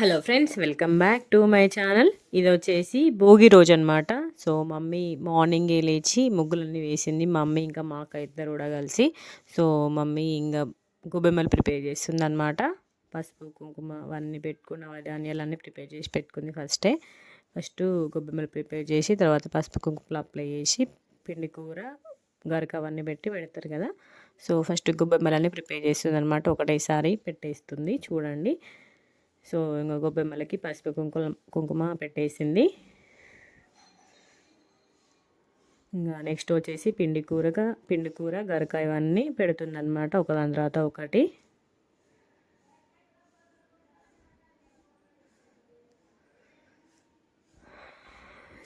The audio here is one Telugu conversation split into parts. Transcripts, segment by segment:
Hello friends welcome back to my channel. ఇది వచ్చేసి భోగి రోజు అనమాట సో మమ్మీ మార్నింగే లేచి ముగ్గులన్నీ వేసింది. మమ్మీ ఇంకా మా అక్క ఇద్దరు కూడా కలిసి. సో మమ్మీ ఇంకా గుబెమ్మలు ప్రిపేర్ చేస్తుంది అనమాట పసుపు కుంకుమ అవన్నీ పెట్టుకున్న ధాన్యాలన్నీ ప్రిపేర్ చేసి పెట్టుకుంది ఫస్టే. ఫస్ట్ గొబ్బెమ్మలు ప్రిపేర్ చేసి తర్వాత పసుపు కుంకుమలు అప్లై చేసి పిండి కూర గరక అవన్నీ పెట్టి పెడతారు కదా. సో ఫస్ట్ గొబ్బెమ్మలన్నీ ప్రిపేర్ చేస్తుంది అనమాట ఒకటేసారి పెట్టేస్తుంది. చూడండి. సో ఇంకా గొబ్బెమ్మలకి పసుపు కుంకుమ కుంకుమ పెట్టేసింది. ఇంకా నెక్స్ట్ వచ్చేసి పిండి కూరగా పిండి కూర గరకాయ ఇవన్నీ పెడుతుంది అనమాట ఒకదాని తర్వాత ఒకటి.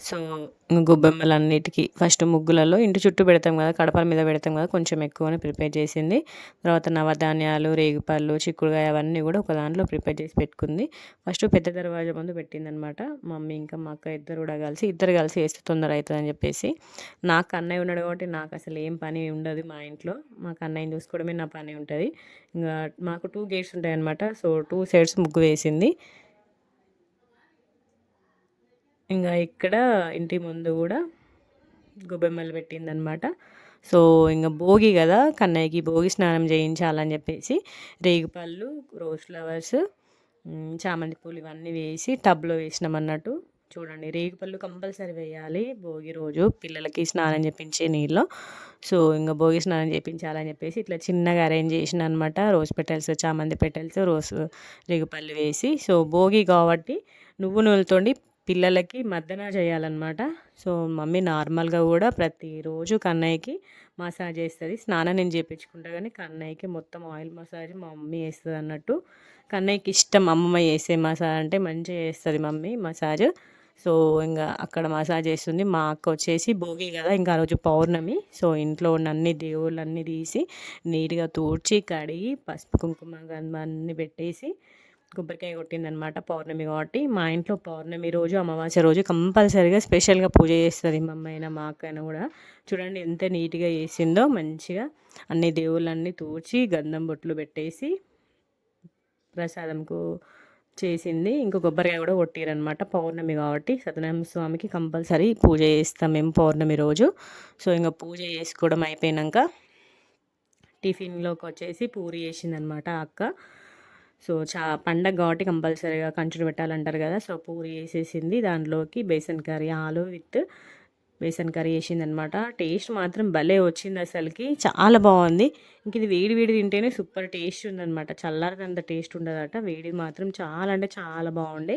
సో గొబ్బెమ్మలన్నిటికీ ఫస్ట్ ముగ్గులలో ఇంటి చుట్టూ పెడతాం కదా కడపల మీద పెడతాం కదా కొంచెం ఎక్కువనే ప్రిపేర్ చేసింది. తర్వాత నవధాన్యాలు రేగిపళ్ళు చిక్కుడుకాయ అవన్నీ కూడా ఒక దాంట్లో ప్రిపేర్ చేసి పెట్టుకుంది. ఫస్ట్ పెద్ద దర్వాజా ముందు పెట్టిందనమాట. మమ్మీ ఇంకా మా అక్క ఇద్దరు కూడా కలిసి ఇద్దరు కలిసి వేస్తే తొందర అవుతుందని చెప్పేసి. నాకు అన్నయ్య ఉన్నాడు కాబట్టి నాకు అసలు ఏం పని ఉండదు మా ఇంట్లో. మాకు అన్నయ్యని చూసుకోవడమే నా పని ఉంటుంది. ఇంకా మాకు టూ గేట్స్ ఉంటాయి అనమాట సో టూ సైడ్స్ ముగ్గు వేసింది. ఇంకా ఇక్కడ ఇంటి ముందు కూడా గొబ్బెమ్మలు పెట్టిందనమాట సో ఇంకా భోగి కదా కన్నయ్యకి భోగి స్నానం చేయించాలని చెప్పేసి రేగిపళ్ళు రోజ్ ఫ్లవర్స్ చామంతి పూలు ఇవన్నీ వేసి టబ్లో వేసినాం అన్నట్టు చూడండి రేగిపళ్ళు కంపల్సరీ వేయాలి భోగి రోజు పిల్లలకి స్నానం చేపించే నీళ్ళు. సో ఇంకా భోగి స్నానం చేయించాలని చెప్పేసి ఇట్లా చిన్నగా అరేంజ్ చేసిన అనమాట రోజ్ పెటల్స్ చామంతి పెటల్స్ రోజ్ రేగిపళ్ళు వేసి. సో భోగి కాబట్టి నువ్వు నూలుతోండి పిల్లలకి మద్దన చేయాలన్నమాట. సో మమ్మీ నార్మల్గా కూడా ప్రతిరోజు కన్నయ్యకి మసాజ్ చేస్తుంది. స్నానం నేను చేయించుకుంటా కానీ కన్నయ్యకి మొత్తం ఆయిల్ మసాజ్ మా మమ్మీ వేస్తుంది అన్నట్టు. కన్నయ్యకి ఇష్టం అమ్మమ్మ చేసే మసాజ్ అంటే మంచిగా చేస్తుంది మమ్మీ మసాజ్. సో ఇంకా అక్కడ మసాజ్ చేస్తుంది. మా అక్క వచ్చేసి భోగి కదా ఇంకా ఆ రోజు పౌర్ణమి. సో ఇంట్లో ఉన్న అన్ని దేవుళ్ళన్నీ తీసి నీట్గా తూడ్చి కడిగి పసుపు కుంకుమ అన్నీ పెట్టేసి కొబ్బరికాయ కొట్టిందనమాట పౌర్ణమి కాబట్టి. మా ఇంట్లో పౌర్ణమి రోజు అమావాస్య రోజు కంపల్సరీగా స్పెషల్గా పూజ చేస్తుంది మా అమ్మాయినా మా అక్కైనా కూడా. చూడండి ఎంత నీట్గా చేసిందో మంచిగా అన్ని దేవుళ్ళన్నీ తూర్చి గంధం బొట్లు పెట్టేసి ప్రసాదంకు చేసింది. ఇంకో కొబ్బరికాయ కూడా కొట్టిరనమాట పౌర్ణమి కాబట్టి. సత్యనారాయణ స్వామికి కంపల్సరీ పూజ చేస్తాం మేము పౌర్ణమి రోజు. సో ఇంకా పూజ చేసుకోవడం అయిపోయాక టిఫిన్లోకి వచ్చేసి పూరి చేసిందనమాట అక్క. సో చా పండగ కాబట్టి కంపల్సరీగా కంచుడు పెట్టాలంటారు కదా సో పూరి వేసేసింది. దాంట్లోకి besan curry aloo with besan curry వేసిందనమాట. Taste మాత్రం భలే వచ్చింది అసలుకి. చాలా బాగుంది. ఇంక ఇది వేడి వేడి తింటేనే సూపర్ టేస్ట్ ఉందనమాట. చల్లారినంత టేస్ట్ ఉండదట. వేడి మాత్రం చాలా అంటే చాలా బాగుండే.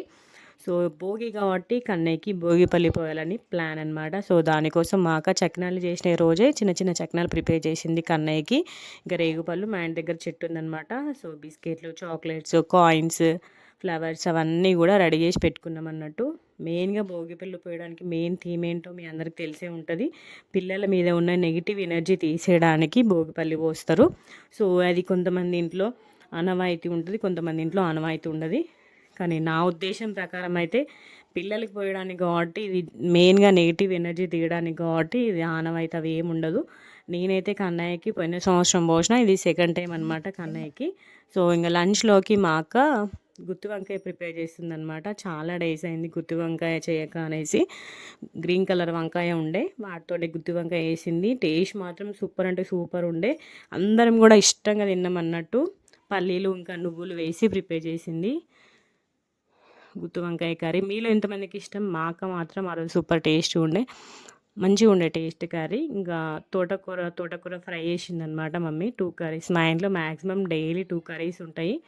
సో భోగి కాబట్టి కన్నయ్యకి భోగిపల్లి పోయాలని ప్లాన్ అనమాట సో దానికోసం మా అక్క చక్నాలు చేసిన రోజే చిన్న చిన్న చక్నాలు ప్రిపేర్ చేసింది కన్నయ్యకి. ఇంకా రేగుపళ్ళు మా ఇంటి దగ్గర చెట్టు ఉందనమాట సో బిస్కెట్లు చాక్లెట్స్ కాయిన్స్ ఫ్లవర్స్ అవన్నీ కూడా రెడీ చేసి పెట్టుకున్నాం అన్నట్టు. మెయిన్గా భోగిపల్లి పోయడానికి మెయిన్ థీమ్ ఏంటో మీ అందరికి తెలిసే ఉంటుంది. పిల్లల మీద ఉన్న నెగిటివ్ ఎనర్జీ తీసేయడానికి భోగిపల్లి పోస్తారు. సో అది కొంతమంది ఇంట్లో అనవాయితీ ఉంటుంది కొంతమంది ఇంట్లో అనవాయితీ ఉండదు. కానీ నా ఉద్దేశం ప్రకారం అయితే పిల్లలకి పోయడానికి కాబట్టి ఇది మెయిన్గా నెగిటివ్ ఎనర్జీ తీయడానికి కాబట్టి ఇది ఆనవైతే అవి ఏమి ఉండదు. నేనైతే కన్నయ్యకి పోయిన సంవత్సరం పోసిన ఇది సెకండ్ టైం అనమాట కన్నయ్యకి. సో ఇంకా లంచ్లోకి మా అక్క గుత్తి వంకాయ ప్రిపేర్ చేసిందనమాట చాలా డేస్ అయింది గుత్తి వంకాయ చేయక అనేసి. గ్రీన్ కలర్ వంకాయ ఉండే వాటితో గుత్తి వంకాయ వేసింది. టేస్ట్ మాత్రం సూపర్ అంటే సూపర్ ఉండే. అందరం కూడా ఇష్టంగా తిన్నాం అన్నట్టు పల్లీలు ఇంకా నువ్వులు వేసి ప్రిపేర్ చేసింది. గుత్తి వంకాయ కర్రీ. మీలో ఎంతమందికి ఇష్టం? మాక మాత్రం ఆ రోజు సూపర్ టేస్ట్ ఉండే. మంచిగా ఉండే టేస్ట్ కర్రీ. ఇంకా తోటకూర తోటకూర ఫ్రై చేసిందనమాట మమ్మీ. Two curries. మా ఇంట్లో మ్యాక్సిమం డైలీ టూ కర్రీస్ ఉంటాయి.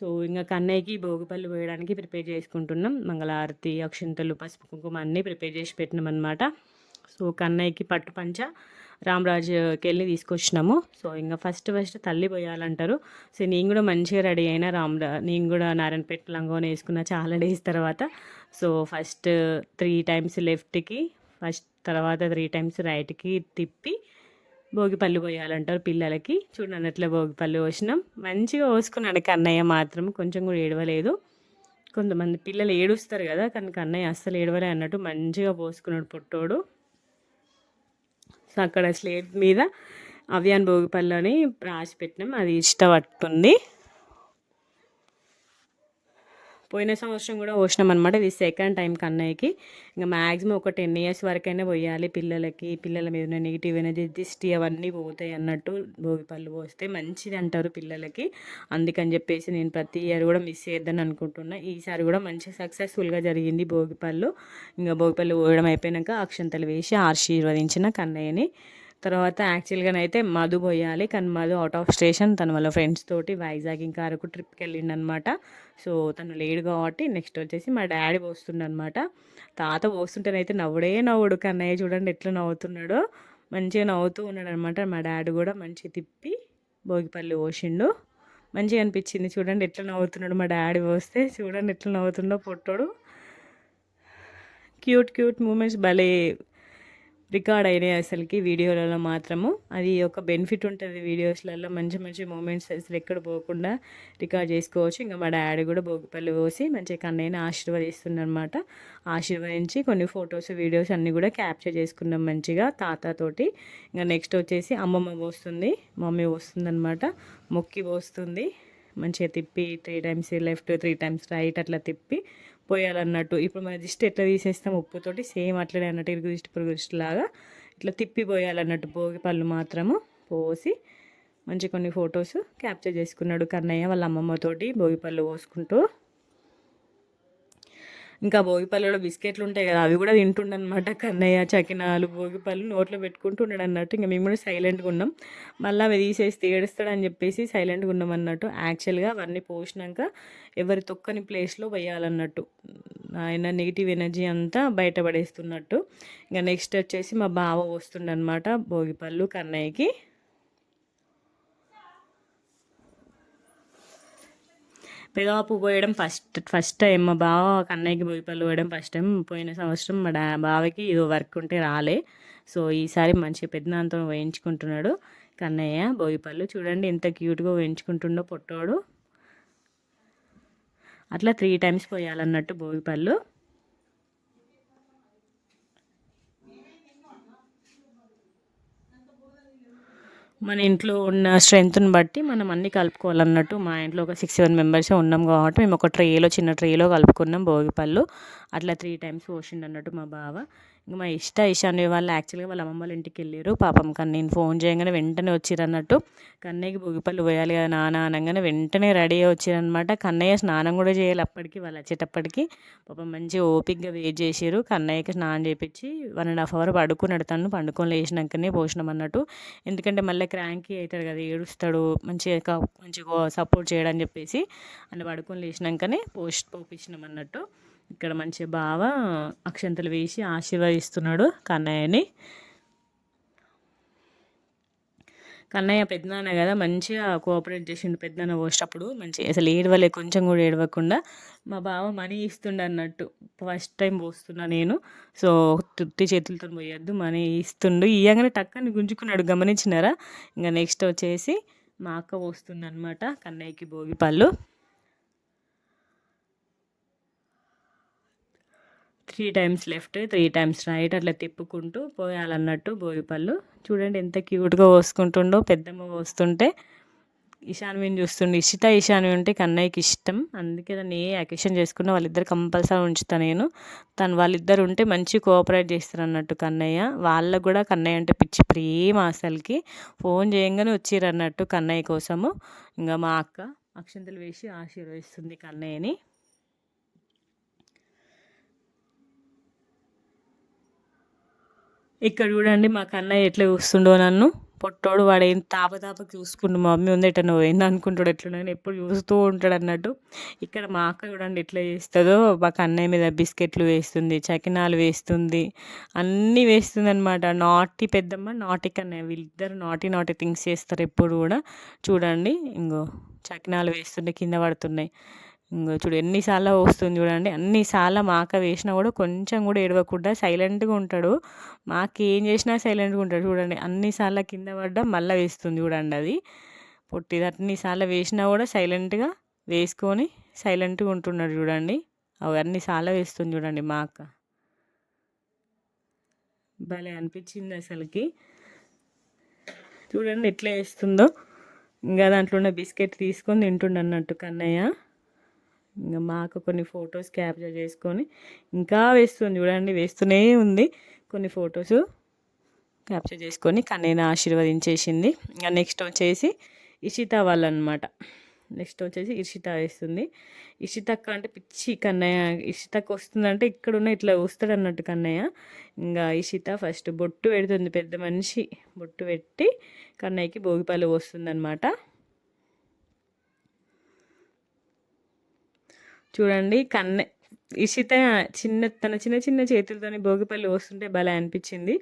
సో ఇంకా కన్నయ్యకి భోగిపల్లి పోయడానికి ప్రిపేర్ చేసుకుంటున్నాం. మంగళారతి అక్షంతలు పసుపు కుంకుమ అన్నీ ప్రిపేర్ చేసి పెట్టినాం అనమాట సో కన్నయ్యకి పట్టు పంచ రామరాజుకి వెళ్ళి తీసుకొచ్చినాము. సో ఇంకా ఫస్ట్ ఫస్ట్ తల్లి పోయాలంటారు. సో నేను కూడా మంచిగా రెడీ అయినా రామరా నేను కూడా నారాయణపేట లంగోని వేసుకున్న చాలా డేస్ తర్వాత. సో ఫస్ట్ త్రీ టైమ్స్ లెఫ్ట్కి ఫస్ట్ తర్వాత త్రీ టైమ్స్ రైట్కి తిప్పి భోగిపల్లి పోయాలంటారు పిల్లలకి. చూడండి అట్లా భోగిపల్లి పోసినాం. మంచిగా పోసుకున్నాడు కన్నయ్య మాత్రం. కొంచెం కూడా ఏడవలేదు. కొంతమంది పిల్లలు ఏడుస్తారు కదా కానీ కన్నయ్య అస్సలు ఏడవలే అన్నట్టు మంచిగా పోసుకున్నాడు పుట్టోడు. సో అక్కడ స్లేట్ మీద. అవియాన్ భోగిపల్లి రాసి పెట్టినాం. అది ఇష్టపడుతుంది. పోయిన సంవత్సరం కూడా పోసినాం అనమాట ఇది సెకండ్ టైం కన్నయ్యకి. ఇంకా మ్యాక్సిమం ఒక టెన్ ఇయర్స్ వరకైనా పోయాలి పిల్లలకి. పిల్లల మీద ఉన్న నెగిటివ్ ఎనర్జీ దిష్టి అవన్నీ పోతాయి అన్నట్టు భోగి పళ్ళు పోస్తే మంచిది అంటారు పిల్లలకి. అందుకని చెప్పేసి నేను ప్రతి ఇయర్ కూడా మిస్ చేయొద్దని అనుకుంటున్నా. ఈసారి కూడా మంచి సక్సెస్ఫుల్గా జరిగింది భోగి పళ్ళు. ఇంకా భోగి పళ్ళు పోయడం అయిపోయాక అక్షంతలు వేసి ఆశీర్వదించిన కన్నయ్యని. తర్వాత యాక్చువల్గానైతే మధు పోయాలి. కానీ మధు అవుట్ ఆఫ్ స్టేషన్ తన వాళ్ళ ఫ్రెండ్స్ తోటి వైజాగ్ ఇంకా అరకు ట్రిప్కి వెళ్ళిండు అనమాట సో తను లేడు కాబట్టి నెక్స్ట్ వచ్చేసి మా డాడీ పోస్తుండనమాట. తాత పోస్తుంటేనైతే నవ్వుడే నవ్వుడు. కన్నయ్య చూడండి ఎట్లా నవ్వుతున్నాడో. మంచిగా నవ్వుతూ ఉన్నాడు అనమాట మా డాడీ కూడా మంచిగా తిప్పి భోగిపల్లి పోసిండు. మంచిగా అనిపించింది. చూడండి ఎట్లా నవ్వుతున్నాడు మా డాడీ పోస్తే. చూడండి ఎట్లా నవ్వుతుండో పొట్టోడు. క్యూట్ క్యూట్ మూమెంట్స్ భలే రికార్డ్ అయినాయి అసలుకి వీడియోలలో మాత్రము. అది ఒక బెనిఫిట్ ఉంటుంది వీడియోస్లలో. మంచి మంచి మూమెంట్స్ అసలు ఎక్కడ పోకుండా రికార్డ్ చేసుకోవచ్చు. ఇంకా మా డాడీ కూడా భోగిపల్లి పోసి మంచిగా కన్నయ్యని ఆశీర్వదిస్తుందనమాట ఆశీర్వదించి కొన్ని ఫొటోస్ వీడియోస్ అన్నీ కూడా క్యాప్చర్ చేసుకున్నాం మంచిగా తాతతోటి. ఇంకా నెక్స్ట్ వచ్చేసి అమ్మమ్మ పోస్తుంది. మమ్మీ పోస్తుందనమాట మొక్కి పోస్తుంది. మంచిగా తిప్పి three times left three times right అట్లా తిప్పి పోయాలన్నట్టు. ఇప్పుడు మన దిష్టి ఎట్లా తీసేస్తాం? ఉప్పుతోటి సేమ్ అట్లనే అన్నట్టు ఇరుగు దిష్టి పొరుగు దిష్టి లాగా ఇట్లా తిప్పి పోయాలన్నట్టు. భోగి పళ్ళు మాత్రము పోసి మంచి కొన్ని ఫొటోస్ క్యాప్చర్ చేసుకున్నాడు కన్నయ్య వాళ్ళ అమ్మమ్మతోటి భోగి పళ్ళు పోసుకుంటూ. ఇంకా భోగిపల్లిలో బిస్కెట్లు ఉంటాయి కదా అవి కూడా తింటుండనమాట. కన్నయ్య చకినాలు భోగిపళ్ళు నోట్లో పెట్టుకుంటూ ఉన్నాడు అన్నట్టు. ఇంకా మేము కూడా సైలెంట్గా ఉన్నాం. మళ్ళీ అవి తీసేసి ఏడుస్తాడని చెప్పేసి సైలెంట్గా ఉన్నాం అన్నట్టు. యాక్చువల్గా అవన్నీ పోసినాక ఎవరి తొక్కని ప్లేస్లో వేయాలన్నట్టు ఆయన నెగిటివ్ ఎనర్జీ అంతా బయటపడేస్తున్నట్టు. ఇంకా నెక్స్ట్ వచ్చేసి మా బావ వస్తుండనమాట భోగిపళ్ళు కన్నయ్యకి. పెదవాపు పోయడం ఫస్ట్ ఫస్ట్ టైం మా బావ కన్నయ్యకి బోయిపల్లి పోయడం ఫస్ట్ టైం. పోయిన సంవత్సరం మా డా బావకి ఇది వర్క్ ఉంటే రాలే. సో ఈసారి మంచిగా పెద్దనాంతో వేయించుకుంటున్నాడు కన్నయ్య బోయిపల్లు చూడండి ఎంత క్యూట్గా వేయించుకుంటుండో పొట్టోడు. అట్లా త్రీ టైమ్స్ పోయాలన్నట్టు భోగిపళ్ళు మన ఇంట్లో ఉన్న స్ట్రెంత్ని బట్టి మనం అన్నీ కలుపుకోవాలన్నట్టు మా ఇంట్లో ఒక సిక్స్ సెవెన్ మెంబర్స్ ఉన్నాం కాబట్టి మేము ఒక ట్రేలో చిన్న ట్రేలో కలుపుకున్నాం భోగిపళ్ళు అట్లా త్రీ టైమ్స్ పోసిండు అన్నట్టు మా బావ. ఇంకా మా ఇష్ట ఇషాని వాళ్ళు యాక్చువల్గా వాళ్ళ అమ్మమ్మ వాళ్ళ ఇంటికి వెళ్ళారు పాపం కానీ నేను ఫోన్ చేయగానే వెంటనే వచ్చిరన్నట్టు కన్నయ్యకి భోగిపళ్ళు పోయాలి కదా నాన్న అనగానే వెంటనే రెడీ వచ్చిరనమాట కన్నయ్య స్నానం కూడా చేయాలి అప్పటికి వాళ్ళు వచ్చేటప్పటికి. పాపం మంచి ఓపిక్గా వెయిట్ చేసారు కన్నయ్యకి స్నానం చేపించి వన్ అండ్ హాఫ్ అవర్ పడుకున్నాడు తను. పండుకొని లేచినాకనే పోసినాం అన్నట్టు. ఎందుకంటే మళ్ళీ క్రాంకీ అవుతాడు కదా ఏడుస్తాడు. మంచిగా మంచిగా సపోర్ట్ చేయడని చెప్పేసి. అని పడుకొని లేచినాకనే పోస్ట్ పోపించినాం అన్నట్టు. ఇక్కడ మంచి బావ అక్షంతలు వేసి ఆశీర్వదిస్తున్నాడు కన్నయ్యని. కన్నయ్య పెద్దనాన్న కదా మంచిగా కోఆపరేట్ చేసిండు పెద్దనాన్న పోసేటప్పుడు మంచి అసలు ఏడవలే కొంచెం కూడా ఏడవకుండా. మా బావ మనీ ఇస్తుండ అన్నట్టు. ఫస్ట్ టైం పోస్తున్నా నేను. సో తుట్టి చేతులతో పోయొద్దు మనీ ఇస్తుండు. ఇవ్వగానే టక్కని గుంజుకున్నాడు గమనించినారా? ఇంకా నెక్స్ట్ వచ్చేసి మా అక్క పోస్తుంది అనమాట కన్నయ్యకి భోగి పళ్ళు. Three times left three times right అట్లా తిప్పుకుంటూ పోయాలన్నట్టు భోగిపళ్ళు చూడండి ఎంత క్యూట్గా పోసుకుంటుండో పెద్దమ్మ పోస్తుంటే ఈశాన్విని చూస్తుండే. ఇషిత ఈశాన్వి ఉంటే కన్నయ్యకి ఇష్టం. అందుకే దాన్ని ఏ అకేషన్ చేసుకున్నా వాళ్ళిద్దరు కంపల్సరీ ఉంచుతా నేను. తను వాళ్ళిద్దరు ఉంటే మంచి కోఆపరేట్ చేస్తారు అన్నట్టు కన్నయ్య. వాళ్ళకు కూడా కన్నయ్య అంటే పిచ్చి ప్రేమ అసలుకి. ఫోన్ చేయంగానే వచ్చిర్రు అన్నట్టు కన్నయ్య కోసము. ఇంకా మా అక్క అక్షంతలు వేసి ఆశీర్వదిస్తుంది కన్నయ్యని. ఇక్కడ చూడండి మా కన్నయ్య ఎట్లా చూస్తుండో నన్ను. పొట్టోడు వాడు ఏం తాపతాప చూసుకుంటు మా మమ్మీ ఉంది ఎట్లా ఏంది అనుకుంటాడు ఎట్లా ఎప్పుడు చూస్తూ ఉంటాడు అన్నట్టు. ఇక్కడ మా అక్క చూడండి ఎట్లా చేస్తుందో మా కన్నయ్య మీద బిస్కెట్లు వేస్తుంది చకినాలు వేస్తుంది అన్నీ వేస్తుంది అనమాట నాటి పెద్దమ్మ నాటి కన్నయ్య వీళ్ళిద్దరు నాటి నాటి థింగ్స్ చేస్తారు ఎప్పుడు కూడా. చూడండి ఇంకో చకినాలు వేస్తుండే కింద పడుతున్నాయి. చూడు ఎన్నిసార్లు వస్తుంది చూడండి అన్నిసార్లు మాక వేసినా కూడా కొంచెం కూడా ఏడవకుండా సైలెంట్గా ఉంటాడు. మాకు ఏం చేసినా సైలెంట్గా ఉంటాడు చూడండి అన్నిసార్లు కింద పడ్డా మళ్ళీ వేస్తుంది చూడండి అది. పొట్టిది అన్నిసార్లు వేసినా కూడా సైలెంట్గా వేసుకొని సైలెంట్గా ఉంటున్నాడు చూడండి. అవి అన్నిసార్లు వేస్తుంది చూడండి మా అక్క భలే అనిపించింది అసలుకి. చూడండి ఎట్లా వేస్తుందో. ఇంకా దాంట్లో ఉన్న బిస్కెట్ తీసుకొని తింటుండన్నట్టు కన్నయ్య. మాకు కొన్ని ఫొటోస్ క్యాప్చర్ చేసుకొని ఇంకా వేస్తుంది చూడండి వేస్తూనే ఉంది. కొన్ని ఫొటోస్ క్యాప్చర్ చేసుకొని కన్నయ్యను ఆశీర్వదించేసింది. ఇంకా నెక్స్ట్ వచ్చేసి ఇషిత వాళ్ళనమాట. నెక్స్ట్ వచ్చేసి ఇషిత వేస్తుంది. ఇషితక్క అంటే పిచ్చి కన్నయ్య. ఇషితక్ వస్తుందంటే ఇక్కడ ఉన్న ఇట్లా వస్తాడు అన్నట్టు కన్నయ్య. ఇంకా ఇషిత ఫస్ట్ బొట్టు పెడుతుంది పెద్ద మనిషి బొట్టు పెట్టి కన్నయ్యకి భోగిపల్లి వస్తుందన్నమాట చూడండి కన్నె ఇషిత చిన్న తన చిన్న చిన్న చేతులతోని భోగిపల్లి వస్తుంటే భలే అనిపించింది.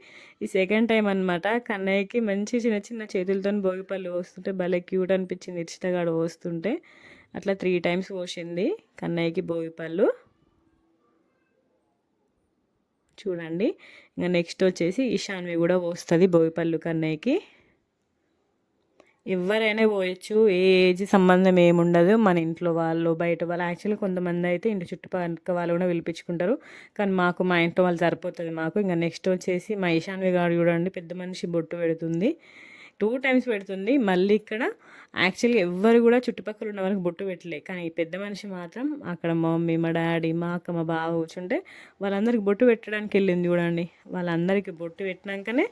ఈ సెకండ్ టైం అనమాట కన్నయ్యకి మంచి చిన్న చిన్న చేతులతోని భోగిపల్లి వస్తుంటే భలే క్యూట్ అనిపించింది ఇషిత గాడు వస్తుంటే అట్లా త్రీ టైమ్స్ పోసింది కన్నయ్యకి భోగిపళ్ళు. చూడండి ఇంకా నెక్స్ట్ వచ్చేసి ఇషాన్వి కూడా పోస్తుంది భోగిపళ్ళు కన్నయ్యకి. ఎవరైనా పోయొచ్చు ఏ ఏజ్ సంబంధం ఏముండదు మన ఇంట్లో వాళ్ళు బయట వాళ్ళు. యాక్చువల్లీ కొంతమంది అయితే ఇంటి చుట్టుపక్కల వాళ్ళు కూడా పిలిపించుకుంటారు. కానీ మాకు మా ఇంట్లో వాళ్ళు సరిపోతుంది మాకు. ఇంకా నెక్స్ట్ వచ్చేసి మా ఈశాన్వి గారు చూడండి పెద్ద మనిషి బొట్టు పెడుతుంది. టూ టైమ్స్ పెడుతుంది. మళ్ళీ ఇక్కడ యాక్చువల్లీ ఎవ్వరు కూడా చుట్టుపక్కల ఉన్న వాళ్ళకి బొట్టు పెట్టలే. కానీ పెద్ద మనిషి మాత్రం అక్కడ మా మమ్మీ మా డాడీ మా అక్క మా బావ కూర్చుంటే వాళ్ళందరికీ బొట్టు పెట్టడానికి వెళ్ళింది చూడండి. వాళ్ళందరికీ బొట్టు పెట్టినాకనే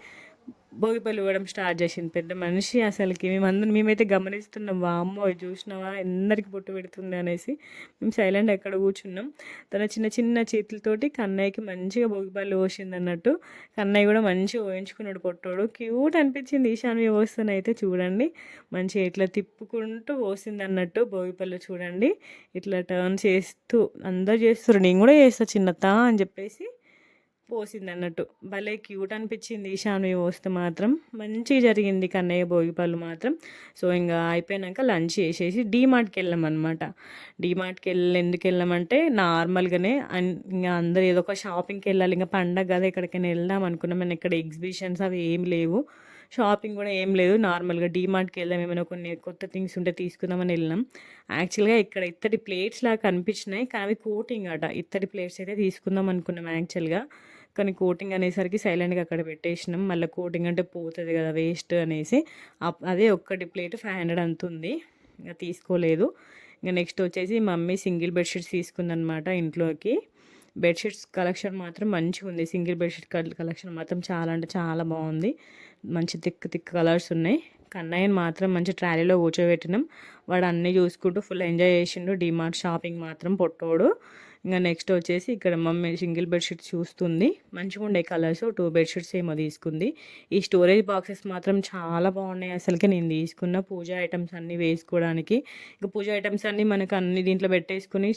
భోగిపల్లి ఇవ్వడం స్టార్ట్ చేసింది. పెద్ద మనిషి అసలుకి. మేమందరం మేమైతే గమనిస్తున్నాం వామ్మో ఇది చూసినావా? ఎందరికి బొట్టు పెడుతుంది అనేసి. మేము సైలెంట్ ఎక్కడ కూర్చున్నాం. తన చిన్న చిన్న చేతులతోటి కన్నయ్యకి మంచిగా భోగిపల్లి పోసింది అన్నట్టు. కన్నయ్య కూడా మంచిగా పోయించుకున్నాడు పొట్టోడు. క్యూట్ అనిపించింది. ఈశాన్వి అయితే చూడండి. మంచిగా ఇట్లా తిప్పుకుంటూ పోసింది అన్నట్టు భోగిపల్లి చూడండి. ఇట్లా టర్న్ చేస్తూ అందరు చేస్తారు నేను కూడా చేస్తా చిన్నత అని చెప్పేసి పోసింది అన్నట్టు భలే క్యూట్ అనిపించింది ఈశాన్వి పోస్తే మాత్రం. మంచిగా జరిగింది కన్నయ్య భోగిపళ్ళు మాత్రం. సో ఇంకా అయిపోయినాక లంచ్ చేసేసి డీమార్ట్కి వెళ్ళామన్నమాట. డీమార్ట్కి వెళ్ళి ఎందుకు వెళ్ళామంటే నార్మల్గానే ఇంకా అందరు ఏదో ఒక షాపింగ్కి వెళ్ళాలి. ఇంకా పండగ కదా ఎక్కడికైనా వెళ్దాం అనుకున్నాం. మనం ఇక్కడ ఎగ్జిబిషన్స్ అవి ఏం లేవు. షాపింగ్ కూడా ఏం లేదు. నార్మల్గా డీమార్ట్కి వెళ్దాం. ఏమైనా కొన్ని కొత్త థింగ్స్ ఉంటే తీసుకుందామని వెళ్ళినాం యాక్చువల్గా ఇక్కడ ఇత్తడి ప్లేట్స్ లాగా కనిపించినాయి. కానీ అవి కోటింగ్ అట. ఇత్తడి ప్లేట్స్ అయితే తీసుకుందాం అనుకున్నాం యాక్చువల్గా. కానీ కోటింగ్ అనేసరికి సైలెంట్గా అక్కడ పెట్టేసినాం. మళ్ళీ కోటింగ్ అంటే పోతుంది కదా వేస్ట్ అనేసి. అదే ఒక్కటి ప్లేట్ ఫైవ్ హండ్రెడ్ అంతుంది. ఇంకా తీసుకోలేదు. ఇంకా నెక్స్ట్ వచ్చేసి మమ్మీ సింగిల్ బెడ్షీట్స్ తీసుకుందనమాట ఇంట్లోకి. బెడ్షీట్స్ కలెక్షన్ మాత్రం మంచిగా ఉంది. సింగిల్ బెడ్షీట్ కలెక్షన్ మాత్రం చాలా అంటే చాలా బాగుంది. మంచి థిక్ థిక్ కలర్స్ ఉన్నాయి. కన్నయ్యని మాత్రం మంచి ట్రాలీలో కూర్చోబెట్టినాం. వాడు అన్నీ చూసుకుంటూ ఫుల్ ఎంజాయ్ చేసిండు. డిమార్ట్ షాపింగ్ మాత్రం పొట్టోడు. ఇంకా నెక్స్ట్ వచ్చేసి ఇక్కడ మమ్మీ సింగిల్ బెడ్షీట్ చూస్తుంది. మంచిగా ఉండే కలర్స్ టూ బెడ్షీట్స్ ఏమో తీసుకుంది. ఈ స్టోరేజ్ బాక్సెస్ మాత్రం చాలా బాగున్నాయి. అసలుకి నేను తీసుకున్న పూజ ఐటమ్స్ అన్నీ వేసుకోవడానికి. ఇంకా పూజ ఐటమ్స్ అన్నీ మనకు అన్ని దీంట్లో పెట్టేసుకుని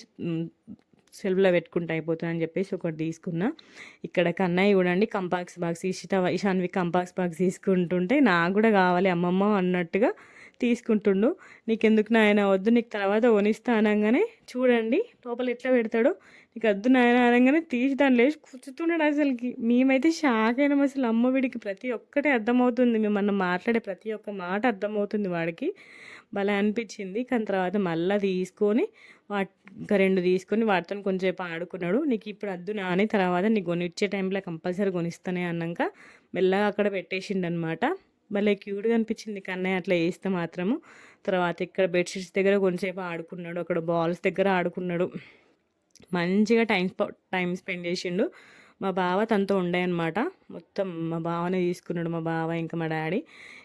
సెల్ఫ్లో పెట్టుకుంటూ అయిపోతుంది అని చెప్పేసి ఒకటి తీసుకున్నా. ఇక్కడ కన్నయ్య చూడండి కంపాక్స్ బాక్స్ ఇషిత ఇషాన్వి కంపాక్స్ బాక్స్ తీసుకుంటుంటే నాకు కూడా కావాలి అమ్మమ్మ అన్నట్టుగా తీసుకుంటుండు. నీకెందుకు నాయన? వద్దు నీకు తర్వాత వనిస్తా అనగానే చూడండి లోపల ఎట్లా పెడతాడో. నీకు వద్దు నాయన అనగానే తీసి దాన్ని లేచి కూర్చుతున్నాడు అసలుకి. మేమైతే షాక్ అయినాం అసలు అమ్మ వీడికి ప్రతి ఒక్కటే అర్థమవుతుంది. మేము మాట్లాడే ప్రతి ఒక్క మాట అర్థమవుతుంది వాడికి. భలే అనిపించింది. కానీ తర్వాత మళ్ళీ తీసుకొని వాటి రెండు తీసుకొని వాటితో కొంచెంసేపు ఆడుకున్నాడు. నీకు ఇప్పుడు వద్దు నాని తర్వాత నీకు కొనిచ్చే టైంలో కంపల్సరీ కొనిస్తానే అన్నాక మెల్లగా అక్కడ పెట్టేసిండనమాట. భలే క్యూట్గా అనిపించింది కన్నయ్య అట్లా వేస్తే మాత్రము. తర్వాత ఇక్కడ బెడ్షీట్స్ దగ్గర కొంచెంసేపు ఆడుకున్నాడు అక్కడ బాల్స్ దగ్గర ఆడుకున్నాడు. మంచిగా టైం టైం స్పెండ్ చేసిండు. మా బావ తనతో ఉండే అనమాట మొత్తం మా బావనే తీసుకున్నాడు మా బావ ఇంకా మా డాడీ.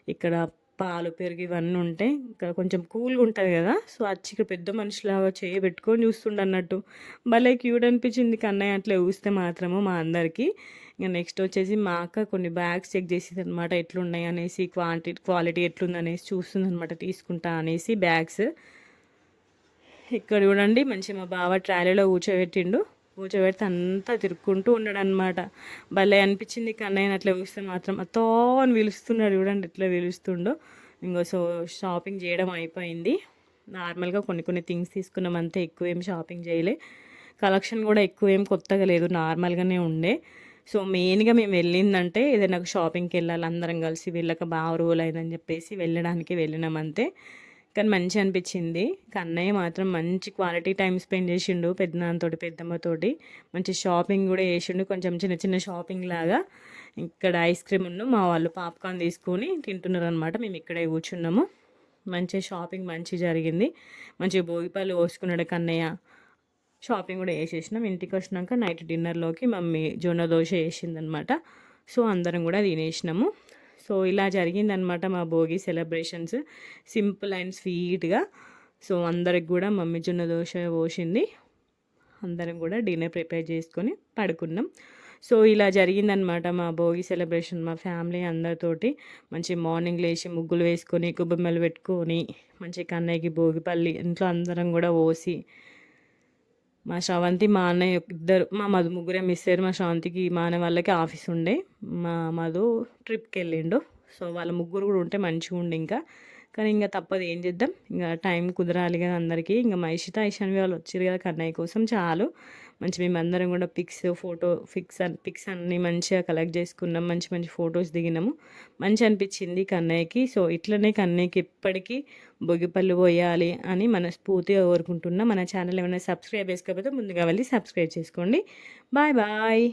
ఇక్కడ పాలు పెరుగు ఇవన్నీ ఉంటాయి ఇంకా కొంచెం కూల్గా ఉంటుంది కదా. సో వచ్చి ఇక్కడ పెద్ద మనిషిలాగా చేయి పెట్టుకొని అన్నట్టు. భలే క్యూట్ అనిపించింది కన్నయ్య అట్లా చూస్తే మాత్రము మా అందరికీ. ఇంకా నెక్స్ట్ వచ్చేసి మా అక్క కొన్ని బ్యాగ్స్ చెక్ చేసింది అనమాట ఎట్లున్నాయి అనేసి క్వాంటిటీ క్వాలిటీ ఎట్లుంది అనేసి చూస్తుంది అనమాట తీసుకుంటా అనేసి బ్యాగ్స్. ఇక్కడ చూడండి మంచి మా బావ ట్రాలీలో కూర్చోబెట్టిండు. కూర్చోబెడితే అంతా తిరుక్కుంటూ ఉన్నాడు అనమాట భలే అనిపించింది కన్నయ్య అట్లా చూస్తే మాత్రం. అతో అని పిలుస్తున్నాడు చూడండి ఎట్లా పిలుస్తుండో. ఇంకో సో షాపింగ్ చేయడం అయిపోయింది. నార్మల్గా కొన్ని కొన్ని థింగ్స్ తీసుకున్నాం అంతే ఎక్కువ ఏం షాపింగ్ చేయలే. కలెక్షన్ కూడా ఎక్కువ ఏం కొత్తగా లేదు నార్మల్గానే ఉండే. సో మెయిన్గా మేము వెళ్ళిందంటే ఏదైనా షాపింగ్కి వెళ్ళాలి అందరం కలిసి వెళ్ళక బాగా రోజులు అయిందని చెప్పేసి వెళ్ళడానికి వెళ్ళినాం అంతే. కానీ మంచి అనిపించింది. కన్నయ్య మాత్రం మంచి క్వాలిటీ టైం స్పెండ్ చేసిండు పెద్దనాన్నతోటి పెద్దమ్మతోటి మంచి షాపింగ్ కూడా చేసిండు. కొంచెం చిన్న చిన్న షాపింగ్ లాగా ఇక్కడ ఐస్ క్రీమ్ ఉన్న మా వాళ్ళు పాప్కార్న్ తీసుకొని తింటున్నారు అనమాట మేము ఇక్కడే కూర్చున్నాము. మంచి షాపింగ్ మంచి జరిగింది. మంచి భోగిపాలు పోసుకున్నాడు కన్నయ్య షాపింగ్ కూడా వేసేసినాం ఇంటికి వచ్చినాక నైట్ డిన్నర్లోకి మమ్మీ జొన్న దోశ వేసిందనమాట సో అందరం కూడా తినేసినాము. సో ఇలా జరిగిందనమాట మా భోగి సెలబ్రేషన్స్. సింపుల్ అండ్ స్వీట్గా. సో అందరికి కూడా మమ్మీ జొన్న దోశ పోసింది. అందరం కూడా డిన్నర్ ప్రిపేర్ చేసుకొని పడుకున్నాం. సో ఇలా జరిగిందనమాట మా భోగి సెలబ్రేషన్ మా ఫ్యామిలీ అందరితోటి. మంచి మార్నింగ్ లేచి ముగ్గులు వేసుకొని కుబ్బెమ్మలు పెట్టుకొని మంచి కన్నయ్యకి భోగిపల్లి ఇంట్లో అందరం కూడా పోసి మా శ్రవంతి మా అన్నయ్య ఇద్దరు మా మధు ముగ్గురే మిస్ అయ్యారు. మా శ్రవంతికి మా అన్న వాళ్ళకి ఆఫీస్ ఉండే. మా మధు ట్రిప్కి వెళ్ళిండు. సో వాళ్ళ ముగ్గురు కూడా ఉంటే మంచిగా ఉండే ఇంకా. కానీ ఇంకా తప్పదు ఏం చేద్దాం? ఇంకా టైం కుదరాలి కదా అందరికీ. ఇంకా మైషిత ఐశాన్వి వాళ్ళు వచ్చారు కదా కన్నయ్య కోసం చాలు. మంచి మేమందరం కూడా పిక్స్ ఫోటో పిక్స్ పిక్స్ అన్నీ మంచిగా కలెక్ట్ చేసుకున్నాం. మంచి మంచి ఫొటోస్ దిగినాము. మంచి అనిపించింది కన్నయ్యకి. సో ఇట్లనే కన్నయ్యకి ఎప్పటికీ భోగిపళ్ళు పోయాలి అని మనస్ఫూర్తిగా కోరుకుంటున్నా. మన ఛానల్ ఏమైనా సబ్స్క్రైబ్ చేసుకోకపోతే ముందుగా వెళ్ళి సబ్స్క్రైబ్ చేసుకోండి. Bye bye